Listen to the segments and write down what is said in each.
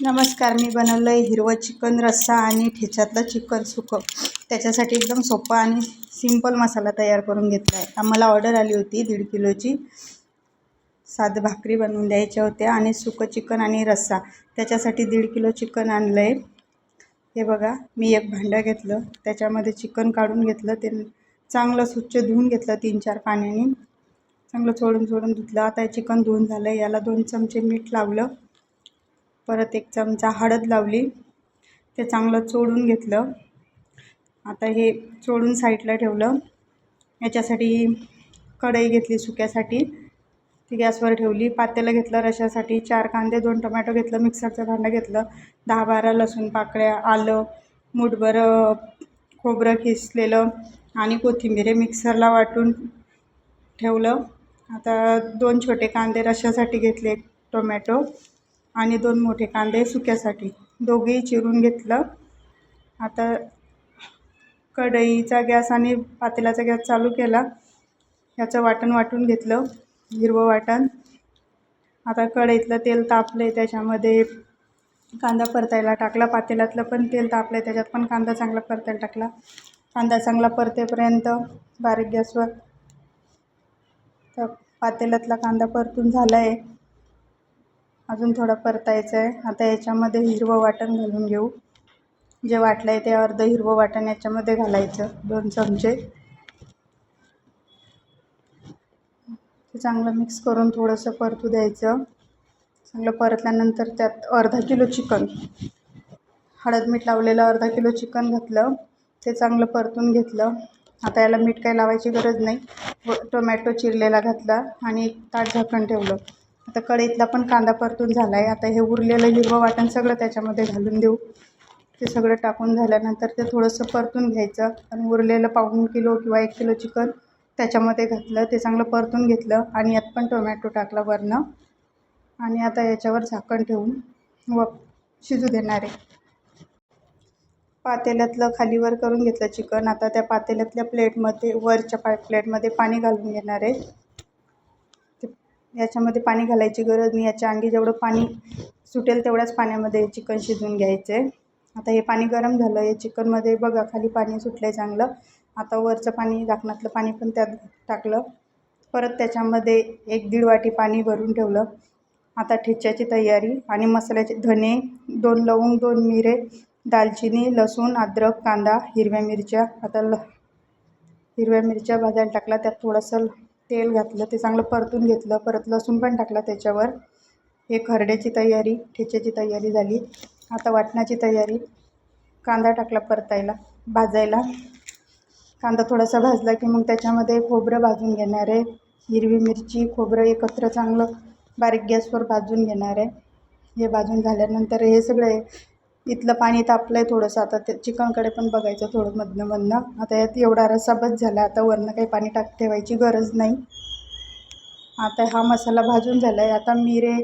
नमस्कार मी बनवलं आहे हिरवं चिकन रस्सा आणि ठेच्यातलं चिकन सुकं. त्याच्यासाठी एकदम सोपा आणि सिंपल मसाला तयार करून घेतला आहे आम्हाला ऑर्डर आली होती दीड किलोची. साधं भाकरी बनवून द्यायच्या होत्या आणि सुकं चिकन आणि रस्सा. त्याच्यासाठी दीड किलो चिकन आणलं आहे हे बघा मी एक भांडं घेतलं. त्याच्यामध्ये चिकन काढून घेतलं. ते चांगलं स्वच्छ धुवून घेतलं तीन चार पाण्याने. चांगलं चोळून चोळून धुतलं. आता हे चिकन धुवून झालं याला दोन चमचे मीठ लावलं. परत एक चमचा हळद लावली. ते चांगलं चोळून घेतलं. आता हे चोळून साईडला ठेवलं. याच्यासाठी कढई घेतली सुक्यासाठी. ती गॅसवर ठेवली. पातेलं घेतलं रशासाठी. चार कांदे दोन टोमॅटो घेतलं. मिक्सरचं भांडं घेतलं. दहा बारा लसूण पाकळ्या आलं मूठभर खोबरं किसलेलं आणि कोथिंबीर हे मिक्सरला वाटून ठेवलं. आता दोन छोटे कांदे रशासाठी घेतले. टोमॅटो. आणि दोन मोठे कांदे सुक्यासाठी. दोघेही चिरून घेतलं. आता कढईचा गॅस आणि पातेल्याचा गॅस चालू केला. ह्याचं वाटण वाटून घेतलं. हिरवं वाटण. आता कढईतलं तेल तापलं आहे त्याच्यामध्ये. कांदा परतायला टाकला. पातेल्यातलं पण तेल तापलं आहे त्याच्यात पण कांदा चांगला परतायला टाकला. कांदा चांगला परतेपर्यंत बारीक गॅसवर. तर पातेल्यातला कांदा परतून झाला आहे अजून थोडं परतायचं आहे. आता याच्यामध्ये हिरवं वाटण घालून घेऊ. जे वाटलं आहे ते अर्धं हिरवं वाटण याच्यामध्ये घालायचं दोन चमचे. ते चांगलं मिक्स करून थोडंसं परतू द्यायचं. चांगलं परतल्यानंतर त्यात अर्धा किलो चिकन. हळद मीठ लावलेलं अर्धा किलो चिकन घातलं. ते चांगलं परतून घेतलं. आता याला मीठ काही लावायची गरज नाही. टोमॅटो चिरलेला घातला आणि एक ताट झाकण ठेवलं. आता कढईतला पण कांदा परतून झाला आहे आता हे उरलेलं हिरवं वाटण सगळं त्याच्यामध्ये घालून देऊ. ते सगळं टाकून झाल्यानंतर ते थोडंसं परतून घ्यायचं. आणि उरलेलं पाऊण किलो किंवा एक किलो चिकन त्याच्यामध्ये घातलं. ते चांगलं परतून घेतलं आणि यात पण टोमॅटो टाकला वरनं. आणि आता याच्यावर झाकण ठेवून व शिजू देणार आहे. पातेल्यातलं खालीवर करून घेतलं चिकन. आता त्या पातेल्यातल्या प्लेटमध्ये वरच्या पा प्लेटमध्ये पाणी घालून घेणार आहे. याच्यामध्ये पाणी घालायची गरज नाही. याच्या अंगी जेवढं पाणी सुटेल तेवढ्याच पाण्यामध्ये चिकन शिजवून घ्यायचं. आहे आता हे पाणी गरम झालं. हे चिकनमध्ये बघा खाली पाणी सुटलं आहे चांगलं. आता वरचं पाणी झाकणातलं पाणी पण त्यात टाकलं. परत त्याच्यामध्ये एक दीड वाटी पाणी भरून ठेवलं. आता ठेच्याची तयारी आणि मसाल्याचे धने दोन लवंग दोन मिरे दालचिनी लसूण अद्रक कांदा हिरव्या मिरच्या. आता ल हिरव्या मिरच्या भाजायला टाकला त्यात थोडंसं तेल घातलं ते चांगलं परतून घेतलं परत लसूण पण टाकला त्याच्यावर. हे खरड्याची तयारी ठेच्याची तयारी झाली. आता वाटणाची तयारी. कांदा टाकला परतायला भाजायला. कांदा थोडासा भाजला की मग त्याच्यामध्ये खोबरं भाजून घेणार आहे. हिरवी मिरची खोबरं एकत्र चांगलं बारीक गॅसवर भाजून घेणार आहे. हे भाजून झाल्यानंतर हे सगळे इथलं पाणी तापलं आहे थोडंसं. आता ते चिकनकडे पण बघायचं थोडं मधनं मधनं. आता यात एवढा रस्सा बस झाला. आता वरनं काही पाणी टाक ठेवायची गरज नाही. आता हा मसाला भाजून झाला आहे आता मिरे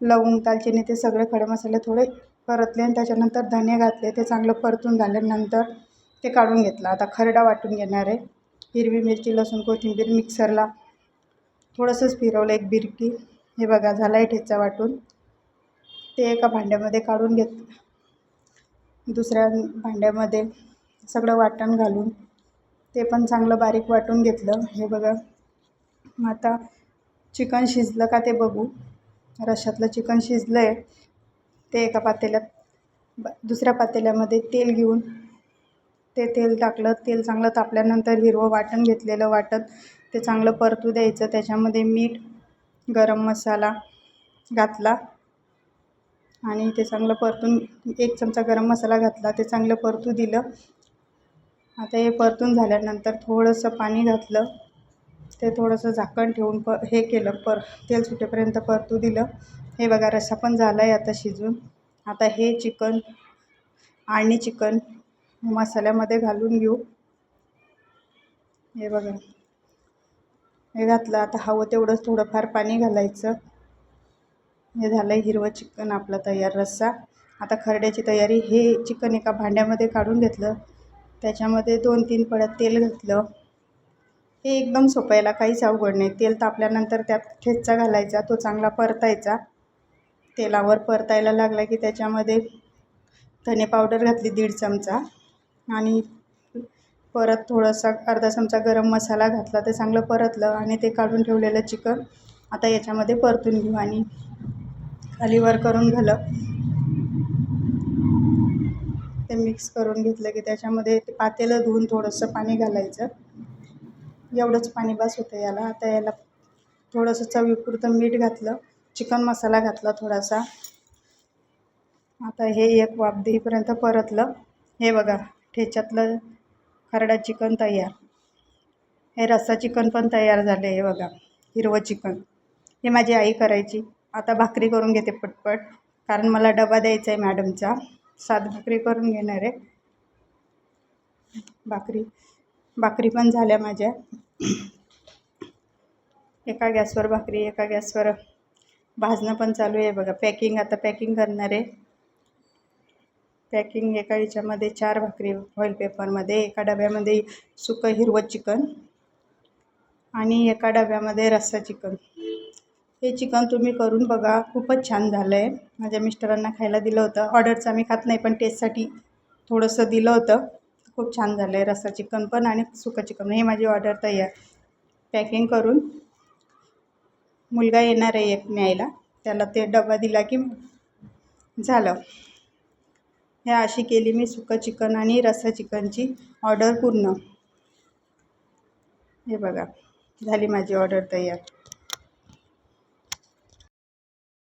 लवंग दालचिनी ते सगळे खडे मसाले थोडे परतले आणि त्याच्यानंतर धने घातले. ते चांगलं परतून झाल्यानंतर ते काढून घेतलं. आता खरडा वाटून घेणार आहे. हिरवी मिरची लसूण कोथिंबीर मिक्सरला थोडंसंच फिरवलं एक बिरकी. हे बघा झाला आहे ठेचा वाटून. ते एका भांड्यामध्ये काढून घेत दुसऱ्या भांड्यामध्ये सगळं वाटण घालून ते पण चांगलं बारीक वाटून घेतलं. हे बघा. मग आता चिकन शिजलं का ते बघू. रश्यातलं चिकन शिजलं आहे ते एका पातेल्यात ब दुसऱ्या पातेल्यामध्ये तेल घेऊन ते तेल टाकलं. तेल चांगलं तापल्यानंतर हिरवं वाटण घेतलेलं वाटण. ते चांगलं परतू द्यायचं. त्याच्यामध्ये मीठ गरम मसाला घातला. आणि ते चांगलं परतून एक चमचा गरम मसाला घातला ते चांगलं परतू दिलं. आता हे परतून झाल्यानंतर थोडंसं पाणी घातलं. ते थोडंसं झाकण ठेवून प हे केलं पर तेल सुटेपर्यंत परतू दिलं. हे बघा रस्सा पण झाला आहे आता शिजून. आता हे चिकन आणि चिकन मसाल्यामध्ये घालून घेऊ. हे बघा. हे घातलं आता हवं तेवढंच थोडंफार पाणी घालायचं. हे झालं आहे हिरवं चिकन आपलं तयार रस्सा. आता खरड्याची तयारी हे चिकन एका भांड्यामध्ये काढून घेतलं. त्याच्यामध्ये दोन तीन पळ्यात तेल घातलं. हे एकदम सोपं याला काहीच अवघड नाही. तेल तापल्यानंतर त्यात ठेचा घालायचा तो चांगला परतायचा. तेलावर परतायला लागला की त्याच्यामध्ये धने पावडर घातली दीड चमचा आणि परत थोडासा अर्धा चमचा गरम मसाला घातला. ते चांगलं परतलं आणि ते काढून ठेवलेलं चिकन आता याच्यामध्ये परतून घेऊ आणि खाली वर करून झालं. ते मिक्स करून घेतलं की त्याच्यामध्ये ते पातेलं धुवून थोडंसं पाणी घालायचं. एवढंच पाणी बस होतं याला. आता याला थोडंसं चवीपुरतं मीठ घातलं चिकन मसाला घातला थोडासा. आता हे एक वाफ देईपर्यंत परतलं. हे बघा ठेच्यातलं खरडा चिकन तयार. हे रस्सा चिकन पण तयार झालं हे बघा हिरवं चिकन. हे माझी आई करायची. आता भाकरी करून घेते पटपट कारण मला डबा द्यायचा आहे मॅडमचा. सात भाकरी करून घेणार आहे. भाकरी भाकरी पण झाल्या माझ्या. एका गॅसवर भाकरी एका गॅसवर भाजणं पण चालू आहे बघा. पॅकिंग आता पॅकिंग करणार आहे. पॅकिंग एका याच्यामध्ये चार भाकरी ऑइल पेपरमध्ये एका डब्यामध्ये सुकं हिरवं चिकन आणि एका डब्यामध्ये रस्सा चिकन. हे चिकन तुम्ही करून बघा. खूपच छान झालं आहे माझ्या मिस्टरांना खायला दिलं होतं. ऑर्डरचं आम्ही खात नाही पण टेस्टसाठी थोडंसं दिलं होतं. खूप छान झालं आहे रस्सा चिकन पण आणि सुकं चिकन. हे माझी ऑर्डर तयार. पॅकिंग करून मुलगा येणार आहे एक न्यायला. त्याला ते डबा दिला की झालं. हे अशी केली मी सुकं चिकन आणि रस्सा चिकनची ऑर्डर पूर्ण. हे बघा. झाली माझी ऑर्डर तयार.